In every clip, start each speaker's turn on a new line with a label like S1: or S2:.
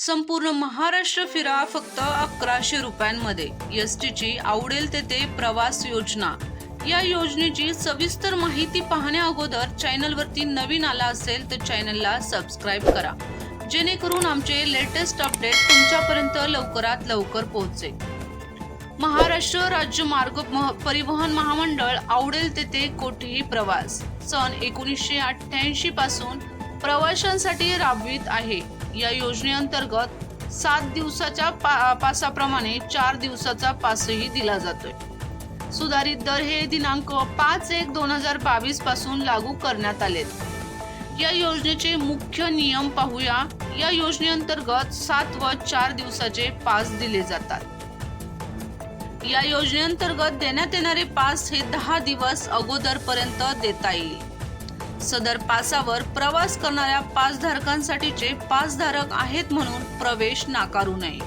S1: संपूर्ण महाराष्ट्र फिरा फक्त अकराशे रुपयांमध्ये. एस टीची आवडेल तेथे प्रवास योजना. या योजनेची सविस्तर माहिती पाहण्या अगोदर चॅनलवरती नवीन आला असेल तर चॅनलला सबस्क्राईब करा. जेणेकरून आमचे लेटेस्ट अपडेट तुमच्यापर्यंत लवकरात लवकर पोहोचेल. महाराष्ट्र राज्य मार्ग परिवहन महामंडळ आवडेल तेथे कोठेही प्रवास. सन एकोणीसशे अठ्ठ्याऐंशी पासून प्रवाशांसाठी राबवित आहे. या योजनेअंतर्गत सात दिवसाच्या पा- पासाप्रमाणे चार दिवसाचा पासही दिला जातोय. सुधारित दर हे दिनांक पाच एक दोन हजार बावीसपासून लागू करण्यात आलेत. या योजनेचे मुख्य नियम पाहूया. या योजनेअंतर्गत सात व चार दिवसाचे पास दिले जातात. या योजनेअंतर्गत देण्यात येणारे पास हे दहा दिवस अगोदरपर्यंत देता येईल. सदर पासावर प्रवास करणाऱ्या पासधारकांसाठीचे पासधारक आहेत म्हणून प्रवेश नाकारू नये.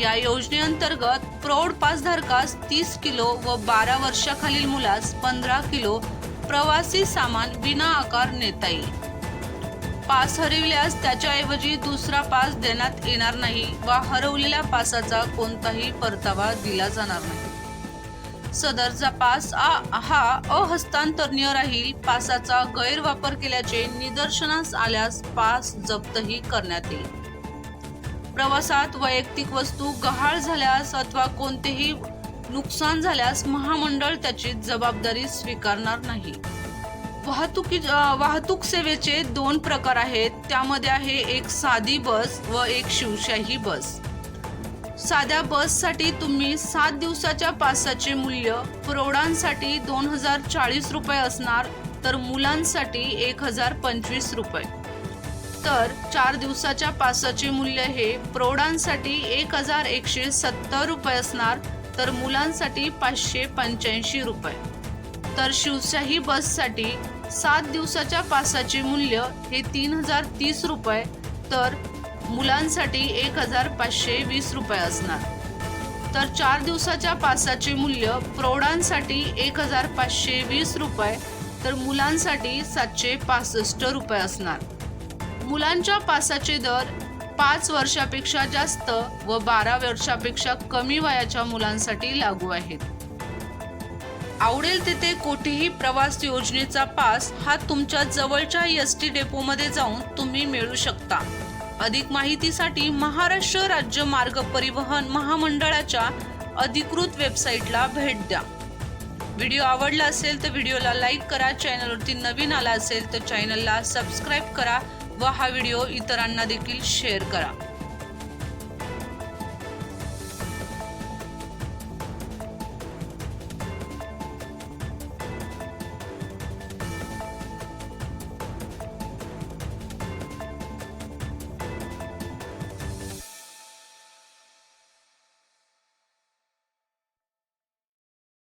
S1: या योजनेअंतर्गत प्रौढ पासधारकास तीस किलो व बारा वर्षाखालील मुलास पंधरा किलो प्रवासी सामान विना आकार नेता येईल. पास हरविल्यास त्याच्याऐवजी दुसरा पास देण्यात येणार नाही व हरवलेल्या पासाचा कोणताही परतावा दिला जाणार नाही. सदरचा पास हा अहस्तांतरणीय राहील. पासाचा गैरवापर केल्याचे निदर्शनास आल्यास पास जप्तही करण्यात येईल. प्रवासात वैयक्तिक वस्तू गहाळ झाल्यास अथवा कोणतेही नुकसान झाल्यास महामंडळ त्याची जबाबदारी स्वीकारणार नाही. वाहतुकी वाहतूक सेवेचे दोन प्रकार आहेत. त्यामध्ये आहे एक साधी बस व एक शिवशाही बस. साध्या बससाठी तुम्ही सात दिवसाच्या पासाचे मूल्य प्रौढांसाठी दोन हजार चाळीस रुपये असणार तर मुलांसाठी एक हजार पंचवीस रुपये. तर चार दिवसाच्या पासाचे मूल्य हे प्रौढांसाठी एक हजार एकशे सत्तर रुपये असणार तर मुलांसाठी पाचशे पंच्याऐंशी रुपये. तर शिवशाही बससाठी सात दिवसाच्या पासाचे मूल्य हे तीन हजार तीस रुपये तर मुलांसाठी एक हजार पाचशे वीस रुपये असणार. तर चार दिवसाच्या पासाचे मूल्य प्रौढांसाठी एक हजार पाचशे वीस रुपये तर मुलांसाठी सातशे पासष्ट रुपये असणार. मुलांच्या पासाचे दर पाच वर्षापेक्षा जास्त व बारा वर्षापेक्षा कमी वयाच्या मुलांसाठी लागू आहेत. आवडेल तिथे कोठेही प्रवास योजनेचा पास हा तुमच्या जवळच्या एस टी डेपोमध्ये जाऊन तुम्ही मिळू शकता. अधिक माहितीसाठी महाराष्ट्र राज्य मार्ग परिवहन महामंडळाच्या अधिकृत वेबसाईटला भेट द्या. व्हिडिओ आवडला असेल तर व्हिडिओला लाईक करा चॅनलवरती नवीन आला असेल तर चॅनलला सबस्क्राईब करा व हा व्हिडिओ इतरांना देखील शेअर करा.